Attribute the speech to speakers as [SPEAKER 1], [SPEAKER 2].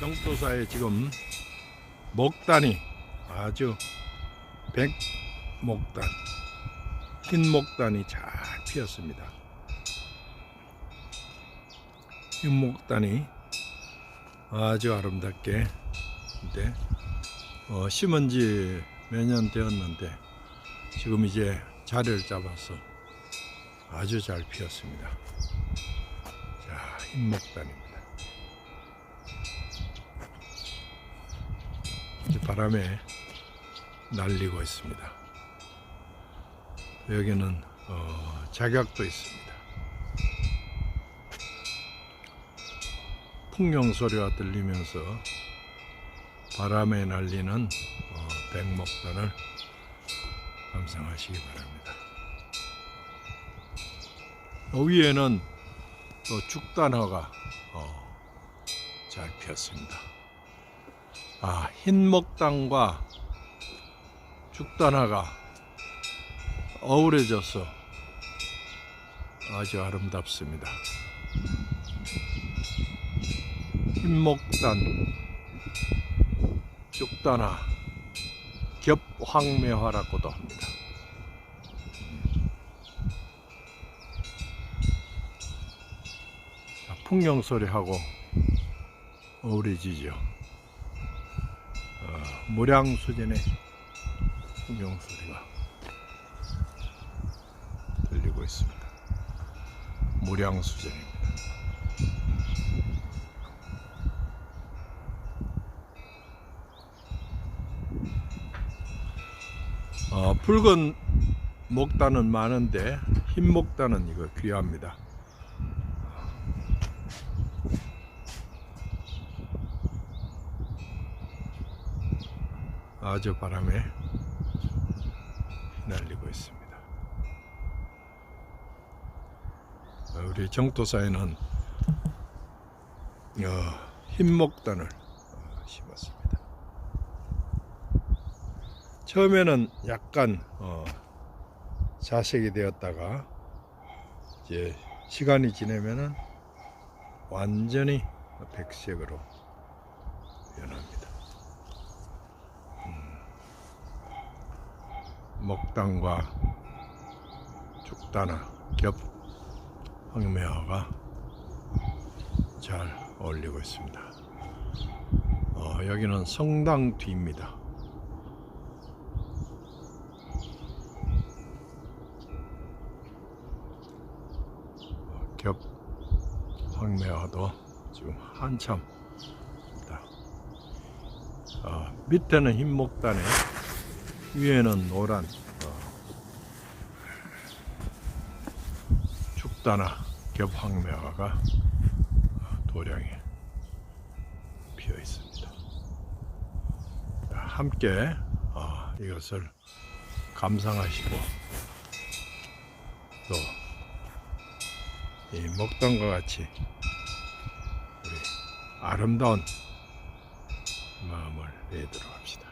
[SPEAKER 1] 영도사에 지금 목단이 아주 백목단 흰 목단이 잘 피었습니다. 흰 목단이 아주 아름답게 이제 어, 심은 지 몇 년 되었는데 지금 이제 자리를 잡아서 아주 잘 피었습니다. 자, 흰 목단입니다. 이제 바람에 날리고 있습니다. 여기는 어, 작약도 있습니다. 풍경 소리가 들리면서 바람에 날리는 어, 백목단을 감상하시기 바랍니다. 어, 위에는 또 죽단화가 어, 잘 피었습니다. 아, 흰목단과 죽단화가 어우러져서 아주 아름답습니다. 흰목단, 죽단화, 겹황매화라고도 합니다. 자, 풍경 소리하고 어우러지죠. 어, 무량수전의 풍경 소리가 들리고 있습니다. 무량수전입니다. 어, 붉은 목단은 많은데 흰 목단은 이거 귀합니다. 아주 바람에 날리고 있습니다. 어, 우리 정토사에는 어, 흰목단을 어, 심었습니다. 처음에는 약간 어, 자색이 되었다가 이제 시간이 지나면은 완전히 백색으로 변합니다. 먹당과 죽다나 겹 황매화가 잘 어울리고 있습니다. 어, 여기는 성당 뒤입니다. 어, 겹 황매화도 지금 한참. 어, 밑에는 흰 목단에 위에는 노란 어, 죽다나 겹황매화가 어, 도량에 피어 있습니다. 자, 함께 어, 이것을 감상하시고 또 이 먹던과 같이 우리 아름다운 마음을 내도록 합시다.